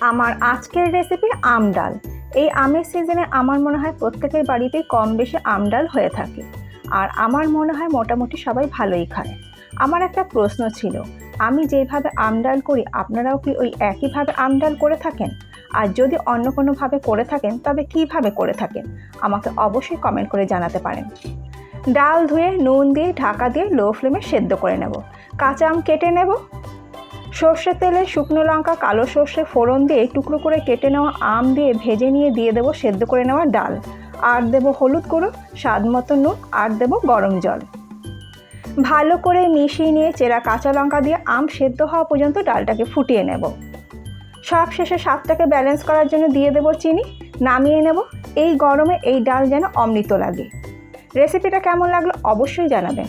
আমার আজকের রেসিপি আম ডাল। এই আমের সিজনে আমার মনে হয় প্রত্যেকের বাড়িতেই কম বেশি আম ডাল হয়ে থাকে। আর আমার মনে হয় মোটামুটি সবাই ভালোই খায়। আমার একটা প্রশ্ন ছিল, আমি যেভাবে আম ডাল করি, আপনারাও কি ওই একইভাবে আম ডাল করে থাকেন? আর যদি অন্য কোনোভাবে করে থাকেন, তবে কীভাবে করে থাকেন? আমাকে অবশ্যই কমেন্ট করে জানাতে পারেন। ডাল ধুয়ে নুন দিয়ে ঢাকা দিয়ে লো ফ্লেমে সেদ্ধ করে নেব। কাঁচা আম কেটে নেব। সর্ষের তেলে শুকনো লঙ্কা, কালো সর্ষে ফোড়ন দিয়ে টুকরো করে কেটে নেওয়া আম দিয়ে ভেজে নিয়ে দিয়ে দেবো সেদ্ধ করে নেওয়া ডাল। আর দেবো হলুদ গুঁড়ো, স্বাদ মতো নুন, আর দেবো গরম জল। ভালো করে মিশিয়ে নিয়ে চেরা কাঁচা লঙ্কা দিয়ে আম সেদ্ধ হওয়া পর্যন্ত ডালটাকে ফুটিয়ে নেব। সব শেষে স্বাদটাকে ব্যালেন্স করার জন্য দিয়ে দেবো চিনি। নামিয়ে নেব। এই গরমে এই ডাল যেন অমৃত লাগে। রেসিপিটা কেমন লাগল অবশ্যই জানাবেন।